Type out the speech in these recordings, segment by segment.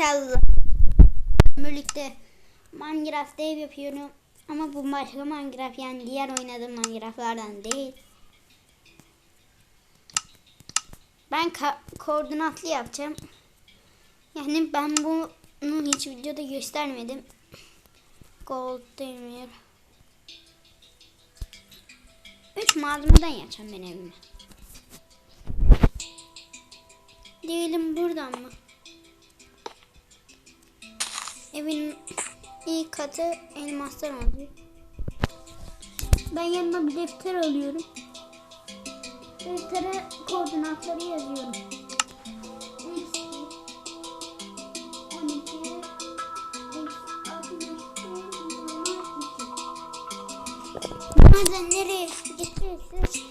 Selam. Birlikte Minecraft ev yapıyorum. Ama bu başka Minecraft yani diğer oynadığım Minecraft'lardan değil. Ben koordinatlı yapacağım. Yani ben bunu hiç videoda göstermedim. Gold demir. 3 malzemeden yapacağım ben evimi. Diyelim buradan mı? Evin ilk katı elmastan oluyor. Ben yanıma bir defter alıyorum. Deftere koordinatları yazıyorum. Eksi 12, eksi 61, Bazen nereye gidiyorsun?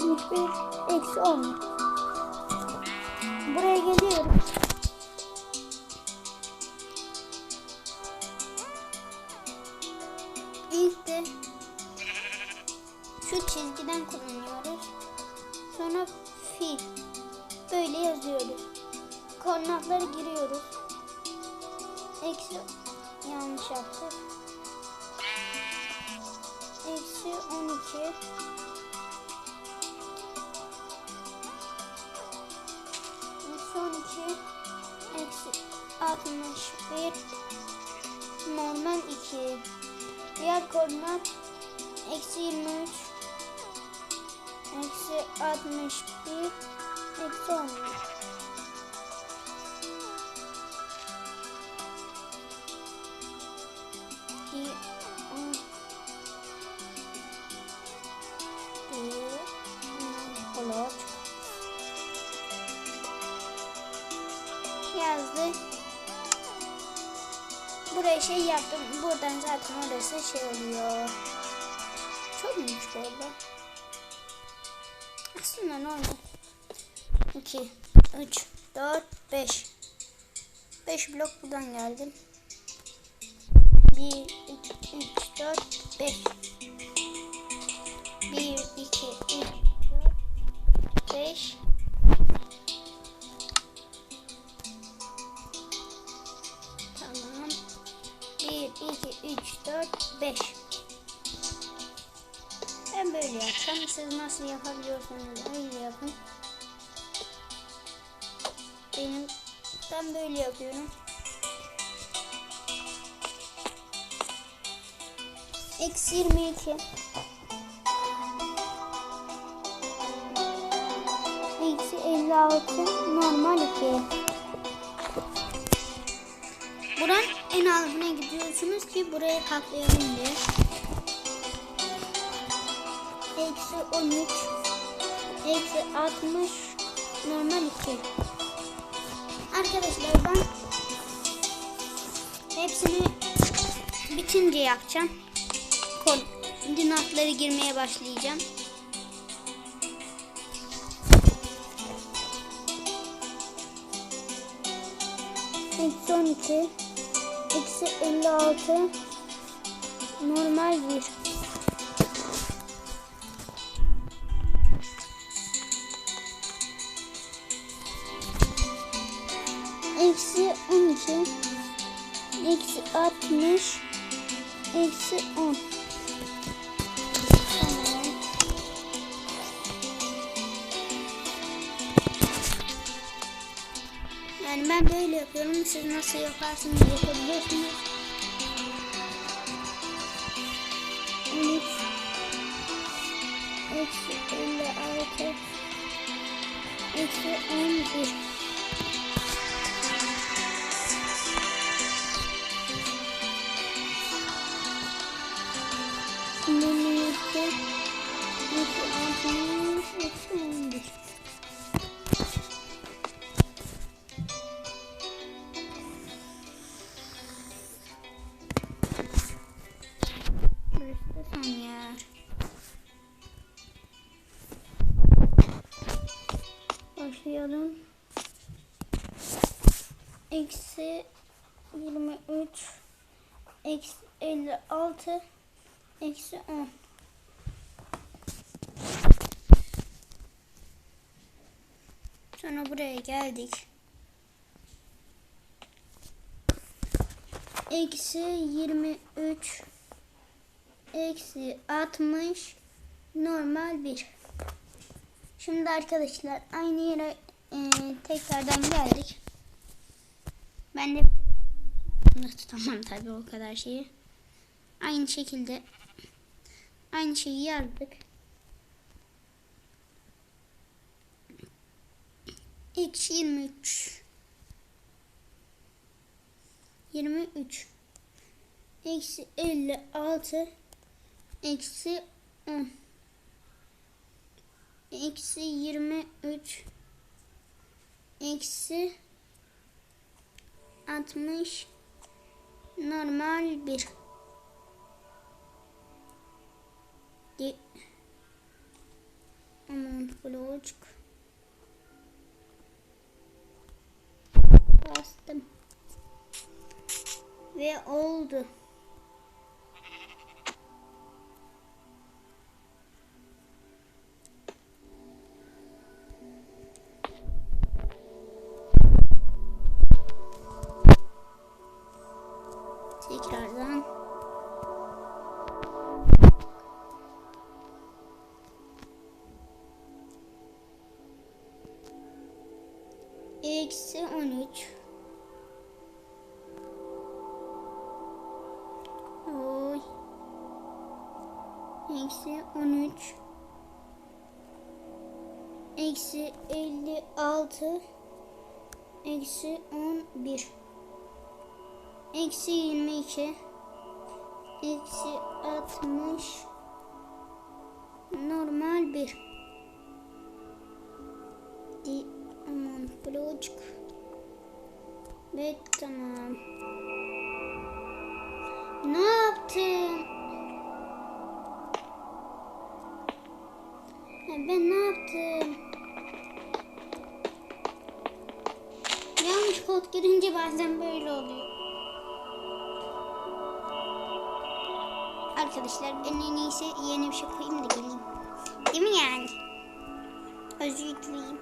71 eksi 10. Buraya geliyorum. İlk de şu çizgiden kullanıyoruz. Sonra fil. Böyle yazıyoruz. Koordinatları giriyoruz. Eksi yanlış yaptık. Eksi 12 12 Eksi 61 Normal 2 Diğer koordinat Eksi 23 Eksi 61 Eksi 10 İyi. Yazdı. Buraya şey yaptım. Buradan zaten orası şey oluyor. Çok bu arada? Aslında normal. 2, 3, 4, 5. 5 blok buradan geldim. 1, 2, 3, 4, 5. 1, 2, 3, 4, 5. 2, 3, 4, 5. Ben böyle yapsam siz nasıl yapabiliyorsanız öyle yapın. Benim ben böyle yapıyorum. Eksi 22. Eksi 56 normal 2. Buranın en altına gidiyorsunuz ki buraya katlayalım diye. Eksi 13. Eksi 60 normal 2. Arkadaşlar ben hepsini bitince yapacağım koordinatları girmeye başlayacağım. Eksi 12 Eksi 56 Normal 1 Eksi 12 Eksi 60 Eksi 10 ben böyle yapıyorum. Siz nasıl yaparsınız yapabiliyorsunuz. Evet. Eksi 56. Eksi 11. 23 eksi 56 eksi 10 Sonra buraya geldik. Eksi 23 eksi 60 normal 1. Şimdi arkadaşlar aynı yere e, tekrardan geldik. Ben de aklımda tutamam tabii o kadar şeyi. Aynı şekilde aynı şeyi yazdık. X 23 23 eksi 56 eksi 10 eksi 23 eksi 60 normal 1 Di Aman blocuk. Bastım. Ve oldu. Eksi 13 Oy. Eksi 13 Eksi 56 Eksi 11 Eksi 22 Eksi 60 Normal 1 Di blocuk Ve tamam Ne yaptım? Ya ben ne yaptım? Yanlış kod girince bazen böyle oluyor. Arkadaşlar en iyisi yeni bir şey koyayım da geleyim. Değil mi yani? Özür dileyim.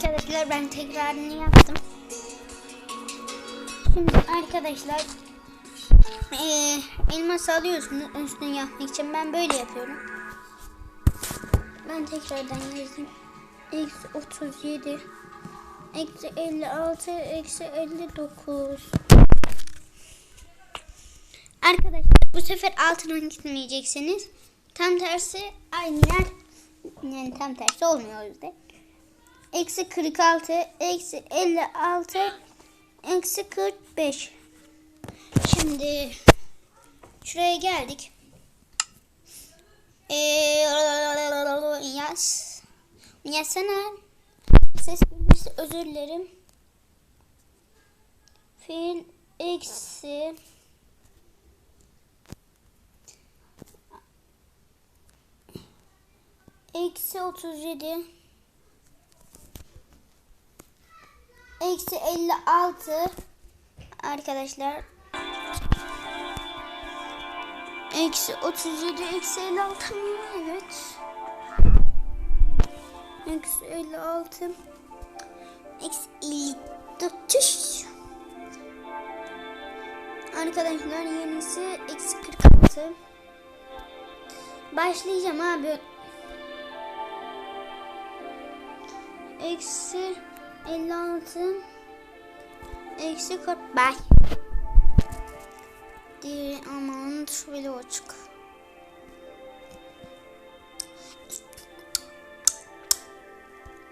Arkadaşlar ben tekrarını yaptım. Şimdi arkadaşlar eee elmas alıyorsunuz üstüne yapmak için ben böyle yapıyorum. Ben tekrardan yazayım. Eksi 37 Eksi 56 Eksi 59 Arkadaşlar bu sefer altına gitmeyeceksiniz. Tam tersi aynı yer yani tam tersi olmuyor o yüzden. Eksi 46 Eksi 56 Eksi 45 Şimdi şuraya geldik. Ee, yaz. Yazsana. Ses gelirse özür dilerim. Fiil eksi eksi 37 eksi 56 arkadaşlar. Eksi 37 eksi 56 mı? Evet. Eksi 56 eksi 59 Arkadaşlar yenisi eksi 46 Başlayacağım abi. Eksi 56 Eksi 45 Di aman şöyle açık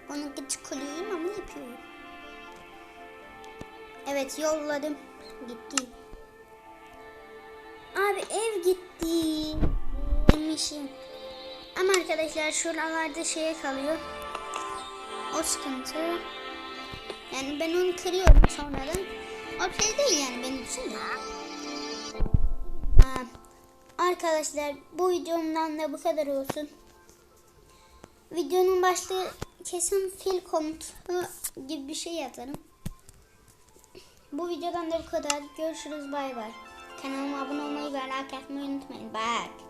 Onu gıcık oluyorum ama yapıyorum. Evet yolladım. Gitti. Abi ev gitti. Demişim. Ama arkadaşlar şuralarda şeye kalıyor. O sıkıntı. Yani ben onu kırıyorum sonradan. O şey değil yani benim için. Ha, Arkadaşlar bu videomdan da bu kadar olsun. videonun başlığı kesin fil komutu gibi bir şey yazarım. Bu videodan da bu kadar. Görüşürüz bay bay. Kanalıma abone olmayı ve like atmayı unutmayın. Bye.